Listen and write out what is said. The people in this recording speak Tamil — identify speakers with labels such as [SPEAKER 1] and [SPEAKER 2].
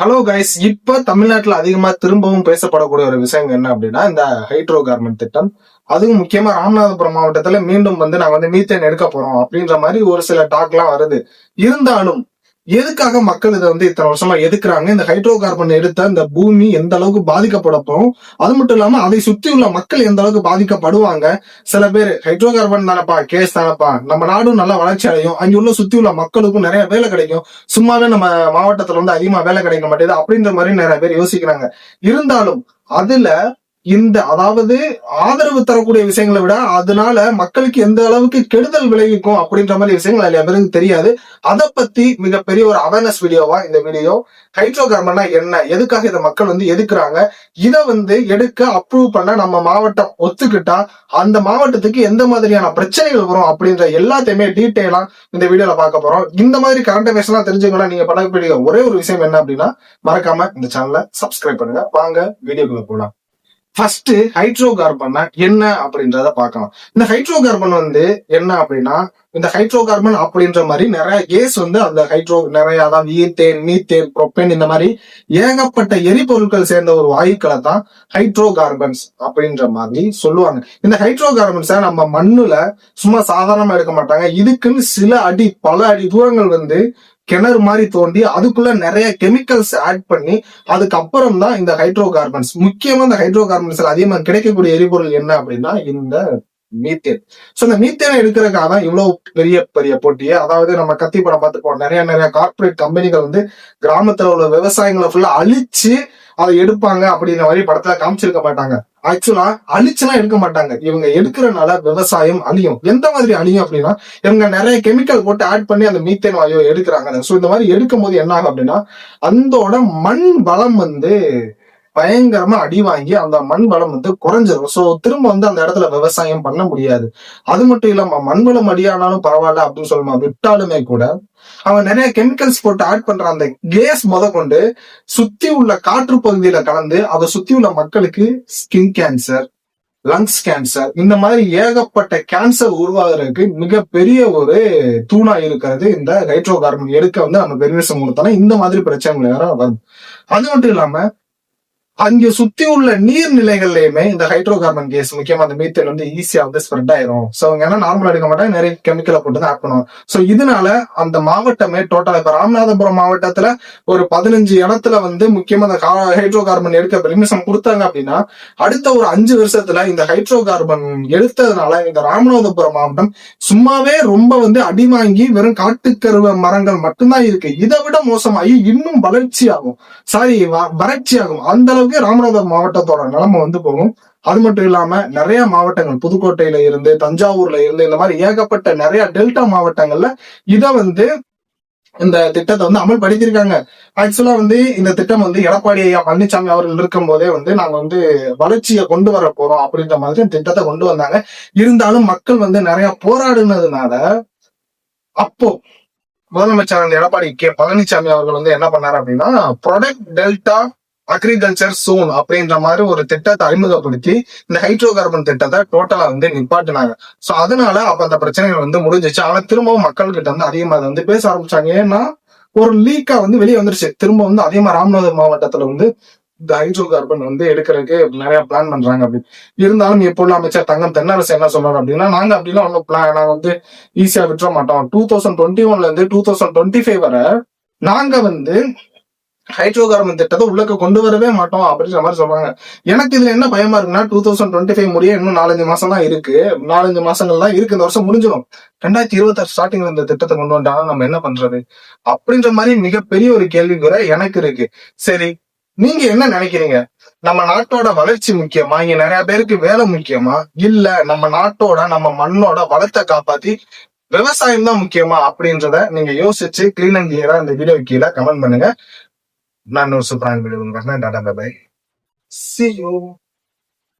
[SPEAKER 1] ஹலோ கைஸ் இப்ப தமிழ்நாட்டுல அதிகமா திரும்பவும் பேசப்படக்கூடிய ஒரு விஷயம் என்ன அப்படின்னா இந்த ஹைட்ரோ கார்மெண்ட் திட்டம். அதுவும் முக்கியமா ராமநாதபுரம் மாவட்டத்துல மீண்டும் வந்து நாங்க வந்து மீத்தேன் எடுக்க போறோம் அப்படின்ற மாதிரி ஒரு சில டாக் எல்லாம் வருது. இருந்தாலும் எதுக்காக மக்கள் இதை வந்து இத்தனை வருஷமா எதுக்குறாங்க? இந்த ஹைட்ரோ கார்பன் எடுத்த இந்த பூமி எந்த அளவுக்கு பாதிக்கப்படப்போம்? அது மட்டும் இல்லாம அதை சுத்தி உள்ள மக்கள் எந்த அளவுக்கு பாதிக்கப்படுவாங்க? சில பேர் ஹைட்ரோ கார்பன் தானப்பா கேஸ் தானப்பா. நம்ம நாடும் நல்லா வளர்ச்சி அடையும். அங்க உள்ள சுத்தி உள்ள மக்களுக்கும் நிறைய வேலை கிடைக்கும். சும்மாவே நம்ம மாவட்டத்துல வந்து அதிகமா வேலை கிடைக்க மாட்டேது அப்படின்ற மாதிரி நிறைய பேர் யோசிக்கிறாங்க. இருந்தாலும் அதுல இந்த அதாவது ஆதரவு தரக்கூடிய விஷயங்களை விட அதனால மக்களுக்கு எந்த அளவுக்கு கெடுதல் விளைவிக்கும் அப்படின்ற மாதிரி விஷயங்கள் அதில் பேருக்கு தெரியாது. அதை பத்தி மிகப்பெரிய ஒரு அவேர்னஸ் வீடியோவா இந்த வீடியோ ஹைட்ரோ கார்பன்னா என்ன எதுக்காக இதை மக்கள் வந்து எதுக்குறாங்க இதை வந்து எடுக்க அப்ரூவ் பண்ண நம்ம மாவட்டம் ஒத்துக்கிட்டா அந்த மாவட்டத்துக்கு எந்த மாதிரியான பிரச்சனைகள் வரும் அப்படின்ற எல்லாத்தையுமே டீட்டெயிலா இந்த வீடியோல பார்க்க போறோம். இந்த மாதிரி கரண்ட் அஃபேர்ஸ்லாம் தெரிஞ்சுக்கலாம் நீங்க பண்ணக்கூடிய ஒரே ஒரு விஷயம் என்ன அப்படின்னா மறக்காம இந்த சேனலை சப்ஸ்கிரைப் பண்ணுங்க. வாங்க வீடியோக்குள்ள போலாம். ஃபர்ஸ்ட் ஹைட்ரோ கார்பன் என்ன அப்படின்றத பார்க்கலாம். இந்த ஹைட்ரோ கார்பன் வந்து என்ன அப்படின்னா இந்த ஹைட்ரோ கார்பன் அப்படின்ற மாதிரி நிறைய கேஸ் வந்து அந்த ஹைட்ரோ நிறைய அதாவது ஈத்தேன் மீத்தேன் ப்ரொப்பேன் இந்த மாதிரி ஏகப்பட்ட எரிபொருட்கள் சேர்ந்த ஒரு வாயுக்களை தான் ஹைட்ரோ கார்பன்ஸ் அப்படின்ற மாதிரி சொல்லுவாங்க. இந்த ஹைட்ரோ கார்பன்ஸை நம்ம மண்ணுல சும்மா சாதாரணமா எடுக்க மாட்டாங்க. இதுக்குன்னு சில அடி பல அடி தூரங்கள் வந்து கிணறு மாதிரி தோண்டி அதுக்குள்ள நிறைய கெமிக்கல்ஸ் ஆட் பண்ணி அதுக்கப்புறம் தான் இந்த ஹைட்ரோ கார்பன்ஸ் முக்கியமா இந்த ஹைட்ரோ கார்பன்ஸ்ல அதிகமா கிடைக்கக்கூடிய எரிபொருள் என்ன அப்படின்னா இந்த மீத்தேன். சோ இந்த மீத்தேனை எடுக்கிறதுக்காக தான் இவ்வளவு பெரிய பெரிய போட்டியே. அதாவது நம்ம கத்தி படம் பார்த்துப்போம் நிறைய நிறைய கார்ப்பரேட் கம்பெனிகள் வந்து கிராமத்துல உள்ள விவசாயங்களை ஃபுல்லா அழிச்சு அதை எடுப்பாங்க அப்படிங்கிற மாதிரி படத்துல காமிச்சிருக்க மாட்டாங்க. ஆக்சுவலா அழிச்சுலாம் எடுக்க மாட்டாங்க. இவங்க எடுக்கிறனால விவசாயம் அழியும். எந்த மாதிரி அழியும் அப்படின்னா இவங்க நிறைய கெமிக்கல் போட்டு ஆட் பண்ணி அந்த மீத்தேன் வாயு எடுக்கிறாங்க. சோ இந்த மாதிரி எடுக்கும் போது என்ன ஆகும் அப்படின்னா அந்தோட மண் வளம் வந்து பயங்கரமா அடி வாங்கி அந்த மண் வளம் வந்து குறைஞ்சிரும். சோ திரும்ப வந்து அந்த இடத்துல விவசாயம் பண்ண முடியாது. அது மட்டும் இல்லாம மண் வளம் அடியானாலும் பரவாயில்ல அப்படின்னு சொல்லுமா விட்டாலுமே கூட அவன் நிறைய கெமிக்கல்ஸ் போட்டு ஆட் பண்ற அந்த கேஸ் முத கொண்டு சுத்தி உள்ள காற்று பகுதியில கலந்து அதை சுத்தி உள்ள மக்களுக்கு ஸ்கின் கேன்சர் லங்ஸ் கேன்சர் இந்த மாதிரி ஏகப்பட்ட கேன்சர் உருவாகிறதுக்கு மிகப்பெரிய ஒரு தூணா இருக்கிறது இந்த ஹைட்ரோ கார்பன் எடுக்க வந்து நம்ம பெருமிசம் கொடுத்தோம்னா இந்த மாதிரி பிரச்சனைகள் வரும். அது மட்டும் இல்லாம அங்கே சுத்தி உள்ள நீர்நிலைகள்லயுமே இந்த ஹைட்ரோ கார்பன் கேஸ் முக்கியமா அந்த மீத்தேன் வந்து ஈஸியா வந்து ஸ்ப்ரெட் ஆயிரும். சோ அவங்க என்ன நார்மலா எடுக்க மாட்டாங்க நிறைய கெமிக்கலை போட்டு தான் ஆட் பண்ணுவாங்க. சோ இதனால அந்த மாவட்டமே டோட்டலா இப்ப ராமநாதபுரம் மாவட்டத்துல ஒரு பதினஞ்சு இடத்துல வந்து முக்கியமா அந்த ஹைட்ரோ கார்பன் எடுக்க பெர்மிஷன் கொடுத்தாங்க அப்படின்னா அடுத்த ஒரு அஞ்சு வருஷத்துல இந்த ஹைட்ரோ கார்பன் எடுத்ததுனால இந்த ராமநாதபுரம் மாவட்டம் சும்மாவே ரொம்ப வந்து அடி வாங்கி வெறும் காட்டுக்கருவ மரங்கள் மட்டும்தான் இருக்கு. இதை விட மோசமாகி இன்னும் வளர்ச்சி ஆகும் சாரி வறட்சி ஆகும் அந்த அளவுக்கு ராமநாதபுரம் மாவட்டத்தோட நிலைமை வந்து போகும். அது மட்டும் இல்லாம நிறைய மாவட்டங்கள் புதுக்கோட்டையில இருந்து தஞ்சாவூர்ல இருந்து இந்த மாதிரி ஏகப்பட்ட நிறைய டெல்டா மாவட்டங்கள்ல இதை வந்து இந்த திட்டத்தை வந்து அமல்படுத்தியிருக்காங்க. ஆக்சுவலா வந்து இந்த திட்டம் வந்து எடப்பாடி ஐயா பழனிசாமி அவர்கள் இருக்கும் போதே வந்து நாங்க வந்து வளர்ச்சியை கொண்டு வர போறோம் அப்படின்ற மாதிரி இந்த திட்டத்தை கொண்டு வந்தாங்க. இருந்தாலும் மக்கள் வந்து நிறைய போராடுனதுனால அப்போ முதலமைச்சர் அந்த எடப்பாடி கே பழனிசாமி அவர்கள் வந்து என்ன பண்ணாரு அப்படின்னா ப்ரொடக்ட் டெல்டா அக்ரிகல்ச்சர் சோன் அப்படின்ற மாதிரி ஒரு திட்டத்தை அறிமுகப்படுத்தி இந்த ஹைட்ரோ கார்பன் திட்டத்தை டோட்டலா வந்து நிப்பாட்டினாங்க. சோ அதனால அப்ப அந்த பிரச்சனைகள் வந்து முடிஞ்சிச்சு. ஆனா திரும்பவும் மக்கள் கிட்ட வந்து அதிகமா வந்து பேச ஆரம்பிச்சாங்க. ஏன்னா ஒரு லீக்கா வந்து வெளியே வந்துருச்சு. திரும்ப வந்து அதிகமா ராமநாதர் மாவட்டத்துல வந்து இந்த ஹைட்ரோ கார்பன் வந்து எடுக்கிறதுக்கு நிறைய பிளான் பண்றாங்க அப்படி. இருந்தாலும் எப்பொழுது அமைச்சர் தங்கம் தென்னரசு என்ன சொல்றாரு அப்படின்னா நாங்க அப்படிலாம் ஒன்றும் பிளான் நாங்க வந்து ஈஸியா விட்டுற மாட்டோம். டூ தௌசண்ட் டுவெண்ட்டி ஒன்ல இருந்து டூ தௌசண்ட் டுவெண்ட்டி ஃபைவ் வரை நாங்க வந்து ஹைட்ரோ கார்பன் திட்டத்தை உள்ளக்க கொண்டு வரவே மாட்டோம் அப்படின்ற மாதிரி சொல்றாங்க. எனக்கு இதுல என்ன பயமா இருக்குன்னா டூ தௌசண்ட் டுவெண்ட்டி ஃபைவ் முடிய இன்னும் நாலஞ்சு மாசம் தான் இருக்கு. நாலஞ்சு மாசங்கள் தான் இருக்கு. இந்த வருஷம் முடிஞ்சிடும். ரெண்டாயிரத்தி இருபத்தாறு ஸ்டார்டிங்ல இந்த திட்டத்தை கொண்டு வந்தாலும் நம்ம என்ன பண்றது? அப்படின்ற மாதிரி மிகப்பெரிய ஒரு கேள்வி கூட எனக்கு இருக்கு. சரி நீங்க என்ன நினைக்கிறீங்க? நம்ம நாட்டோட வளர்ச்சி முக்கியமா? இங்க நிறைய பேருக்கு வேலை முக்கியமா? இல்ல நம்ம நாட்டோட நம்ம மண்ணோட வளத்தை காப்பாத்தி விவசாயம் தான் முக்கியமா? அப்படின்றத நீங்க யோசிச்சு கிளீன் அண்ட் கிளியரா இந்த வீடியோ கீழே கமெண்ட் பண்ணுங்க. nano sutra yang beliau karena ada bye bye see you.